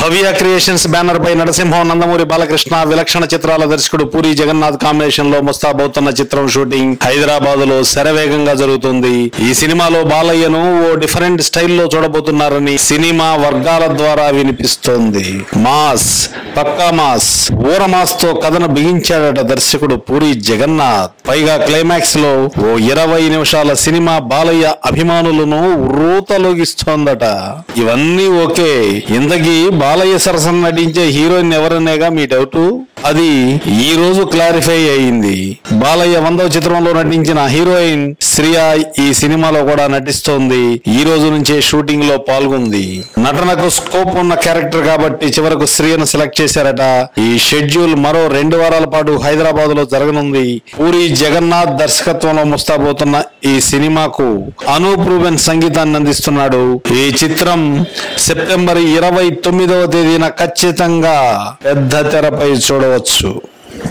భవ్య creations banner పై నరసింహం నందమూరి బాలకృష్ణ విలక్షణ చిత్రాల దర్శకుడు పూరి జగన్నాథ్ కాంబినేషన్లో ముస్తాబవుతున్న చిత్రం షూటింగ్ హైదరాబాద్లో శరవేగంగా జరుగుతుంది. ఈ సినిమాలో బాలయ్యను ఓ డిఫరెంట్ స్టైల్లో చూడబోతున్నారని సినిమా వర్గాల ద్వారా వినిపిస్తోంది. మాస్ పక్కా మాస్ ఊర మాస్తో కథను బిగించాడట దర్శకుడు పూరి జగన్నాథ్. పైగా క్లైమాక్స్లో ఓ ఇరవై నిమిషాల సినిమా బాలయ్య అభిమానులను రూతలోగిస్తోందట ఇవన్నీ ఓకే ఇంతకీ బాలయ్య సరసన నటించే హీరోయిన్ ఎవరనేగా మీ డౌట్? అది ఈ రోజు క్లారిఫై అయింది బాలయ్య వందవ చిత్రంలో నటించిన హీరోయిన్ శ్రియా ఈ సినిమాలో కూడా నటిస్తోంది. ఈ రోజు నుంచే షూటింగ్లో పాల్గొంది. నటనకు స్కోప్ ఉన్న క్యారెక్టర్ కాబట్టి చివరకు శ్రియను సెలెక్ట్ చేశారట. ఈ షెడ్యూల్ మరో రెండు వారాల పాటు హైదరాబాద్లో జరగనుంది. పూరి జగన్నాథ్ దర్శకత్వంలో ముస్తాబోతున్న ఈ సినిమాకు అనూప్ రూబెన్ సంగీతాన్ని అందిస్తున్నాడు. ఈ చిత్రం సెప్టెంబర్ ఇరవై తొమ్మిదవ తేదీన ఖచ్చితంగా పెద్ద తెరపై చూడవచ్చు